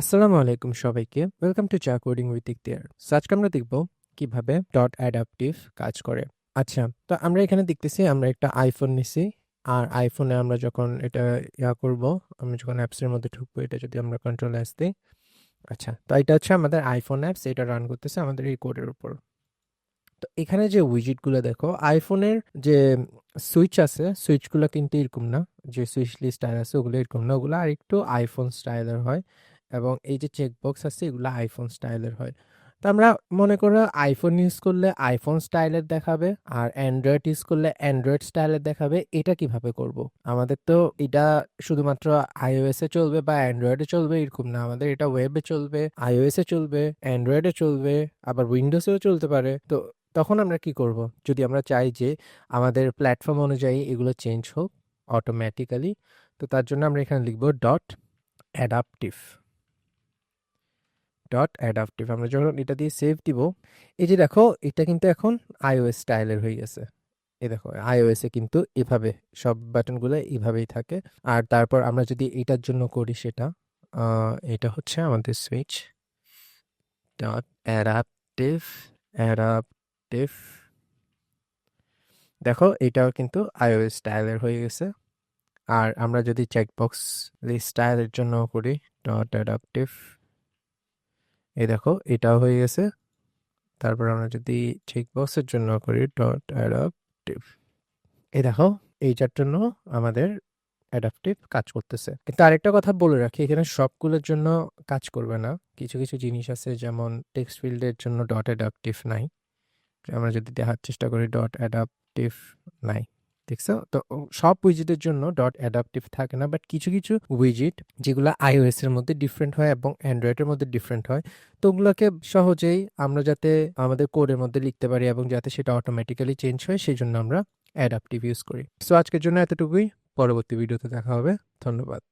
আসসালামু আলাইকুম সবাইকে। Welcome to cha coding with Iktiar আজকে আমরা দেখব কীভাবে ডট অ্যাডাপটিভ কাজ করে। আচ্ছা তো আমরা এখানে দেখতেছি, আমরা একটা আইফোন নিছি। আর আইফোনে আমরা যখন এটা ইয়া করব আমি যখন অ্যাপসের মধ্যে ঢুকবো, এটা যদি আমরা কন্ট্রোল অ্যাপস দিই। আচ্ছা তো এটা হচ্ছে আমাদের আইফোন অ্যাপস এটা রান করতেছে আমাদের এই কোডের উপর। তো এখানে যে উইজিটগুলো দেখো আইফোনের যে সুইচ আছে সুইচগুলো কিন্তু এরকম না। যে সুইচ লিস্ট স্টাইল আছে, ওগুলো এরকম না। ওগুলো আর একটু আইফোন স্টাইলের হয়। এবং এই যে চেকবক্স আছে, এগুলো আইফোন স্টাইলের হয়। তো আমরা মনে করো আইফোন ইউজ করলে আইফোন স্টাইলের দেখাবে আর অ্যান্ড্রয়েড ইউজ করলে অ্যান্ড্রয়েড স্টাইলের দেখাবে। এটা কীভাবে করব? আমাদের তো এটা শুধুমাত্র আইওএস চলবে বা অ্যান্ড্রয়েডে চলবে এরকম না। আমাদের এটা ওয়েবে চলবে আইওএস চলবে অ্যান্ড্রয়েডে চলবে, আবার উইন্ডোজেও চলতে পারে। তো তখন আমরা কি করব? যদি আমরা চাই যে আমাদের প্ল্যাটফর্ম অনুযায়ী এগুলো চেঞ্জ হোক অটোমেটিক্যালি তো তার জন্য আমরা এখানে লিখব ডট অ্যাডাপটিভ ডট অ্যাডাপটিভ আমরা যখন এটা দিয়ে সেভ দিব, এই যে দেখো, এটা কিন্তু এখন আইওএস স্টাইলের হয়ে গেছে। এই দেখো আইওএস এ কিন্তু এভাবে, সব বাটনগুলো এভাবেই থাকে। আর তারপর আমরা যদি এটার জন্য করি সেটা এটা হচ্ছে আমাদের সুইচ ডট অ্যাডাপটিভ অ্যাডাপটিভ দেখো, এটাও কিন্তু আইওএস স্টাইলের হয়ে গেছে। আর আমরা যদি চেকবক্স স্টাইলের জন্য করি ডট অ্যাডাপটিভ এই দেখো, এটাও হয়ে গেছে। তারপর আমরা যদি চেকবক্সের জন্য করি ডট অ্যাডাপটিভ এই দেখো, এইটার জন্য আমাদের অ্যাডাপটিভ কাজ করতেছে। কিন্তু আরেকটা কথা বলে রাখি, এখানে সবগুলোর জন্য কাজ করবে না। কিছু কিছু জিনিস আছে, যেমন টেক্সট ফিল্ডের জন্য ডট অ্যাডাপটিভ নাই। আমরা যদি দেখার চেষ্টা করি ডট অ্যাডাপটিভ নাই। দেখছ তো সব উইজিটের জন্য ডট অ্যাডাপটিভ থাকে না বাট কিছু কিছু উইজিট যেগুলো আইওএস এর মধ্যে ডিফারেন্ট হয় এবং অ্যান্ড্রয়েডের মধ্যে ডিফারেন্ট হয়, তো ওগুলোকে সহজেই আমরা যাতে আমাদের কোডের মধ্যে লিখতে পারি এবং যাতে সেটা অটোমেটিক্যালি চেঞ্জ হয় সেই জন্য আমরা অ্যাডাপটিভ ইউজ করি। সো আজকের জন্য এতটুকুই। পরবর্তী ভিডিওতে দেখা হবে। ধন্যবাদ।